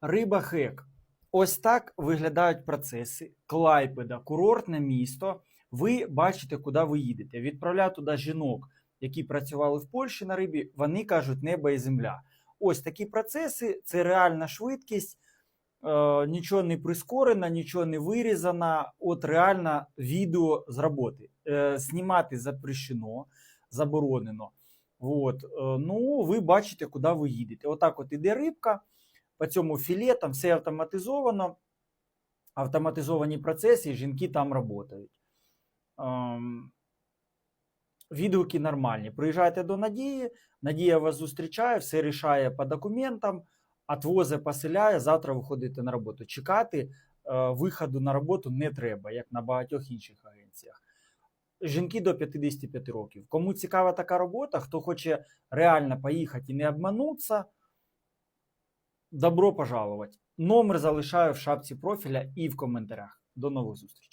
Риба хек. Ось так виглядають процеси. Клайпеда, курортне місто. Ви бачите, куди ви їдете. Відправляю туди жінок, які працювали в Польщі на рибі. Вони кажуть небо і земля. Ось такі процеси, це реальна швидкість. Е, нічого не прискорено, нічого не вирізано. От реально відео з роботи. Е, знімати запрещено, заборонено. От, е, ну, ви бачите, куди ви їдете. Отак от іде рибка. По цьому філе там все автоматизовано, автоматизовані процеси, жінки там працюють. Ем, відгуки нормальні. Приїжджайте до Надії, Надія вас зустрічає, все рішає по документам, отвози поселяє, завтра виходите на роботу. Чекати е, виходу на роботу не треба, як на багатьох інших агенціях. Жінки до 55 років. Кому цікава така робота, хто хоче реально поїхати і не обманутися, добро пожаловать. Номер залишаю в шапці профіля і в коментарях. До нових зустрічей.